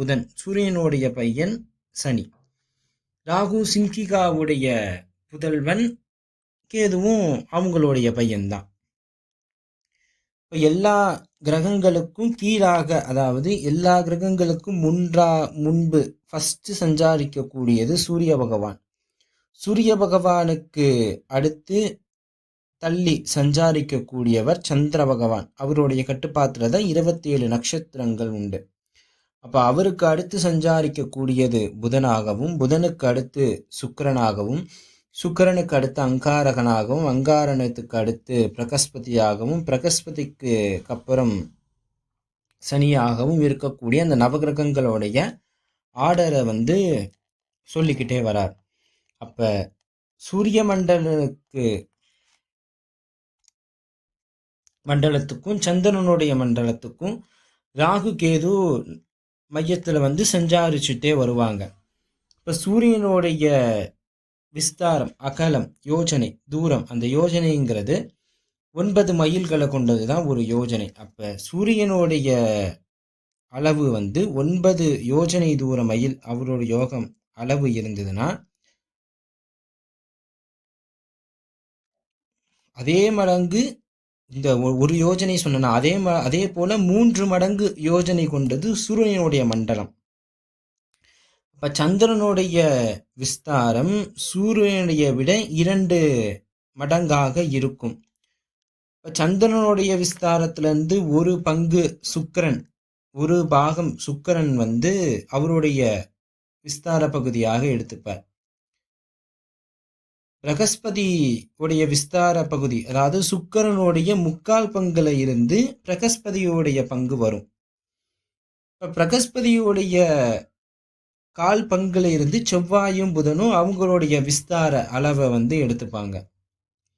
புதன் சூரியனுடைய பையன் சனி. ராகு சிங்கிகாவுடைய புதல்வன் கேதுவும் அவங்களுடைய பையன்தான். இப்போ எல்லா கிரகங்களுக்கும் கீழாக அதாவது எல்லா கிரகங்களுக்கும் முன்றா முன்பு ஃபஸ்ட்டு சஞ்சாரிக்கக்கூடியது சூரிய பகவான். சூரிய பகவானுக்கு அடுத்து தள்ளி சஞ்சாரிக்கக்கூடியவர் சந்திர பகவான். அவருடைய கட்டுப்பாட்டில் தான் இருபத்தி ஏழு நட்சத்திரங்கள் உண்டு. அப்போ அவருக்கு அடுத்து சஞ்சாரிக்கக்கூடியது புதனாகவும் புதனுக்கு அடுத்து சுக்கிரனாகவும் சுக்கிரனுக்கு அடுத்து அங்காரகனாகவும் அங்காரனத்துக்கு அடுத்து பிரகஸ்பதியாகவும் பிரகஸ்பதிக்கு அப்புறம் சனியாகவும் இருக்கக்கூடிய அந்த நவகிரகங்களுடைய ஆர்டரை வந்து சொல்லிக்கிட்டே வரார். அப்போ சூரிய மண்டலனுக்கு மண்டலத்துக்கும் சந்திரனுடைய மண்டலத்துக்கும் ராகு கேது மையத்தில் வந்து செஞ்சாரிச்சுட்டே வருவாங்க. இப்போ சூரியனுடைய விஸ்தாரம் அகலம் யோஜனை தூரம் அந்த யோஜனைங்கிறது ஒன்பது மைல்களை கொண்டது தான் ஒரு யோஜனை. அப்போ சூரியனுடைய அளவு வந்து ஒன்பது யோஜனை தூர மைல் அவரோட யோகம் அளவு இருந்ததுன்னா அதே மடங்கு இந்த ஒரு யோஜனை சொன்னா அதே ம அதே போல மூன்று மடங்கு யோஜனை கொண்டது சூரியனுடைய மண்டலம். இப்போ சந்திரனுடைய விஸ்தாரம் சூரியனுடைய விட இரண்டு மடங்காக இருக்கும். இப்ப சந்திரனுடைய விஸ்தாரத்திலிருந்து ஒரு பங்கு சுக்கிரன் ஒரு பாகம் சுக்கிரன் வந்து அவருடைய விஸ்தார பகுதியாக எடுத்துப்பார். பிரகஸ்பதி உடைய விஸ்தார பகுதி அதாவது சுக்கரனுடைய முக்கால் பங்குல இருந்து பிரகஸ்பதியுடைய பங்கு வரும். இப்போ பிரகஸ்பதியுடைய கால் பங்குல இருந்து செவ்வாயும் புதனும் அவங்களுடைய விஸ்தார அளவை வந்து எடுத்துப்பாங்க.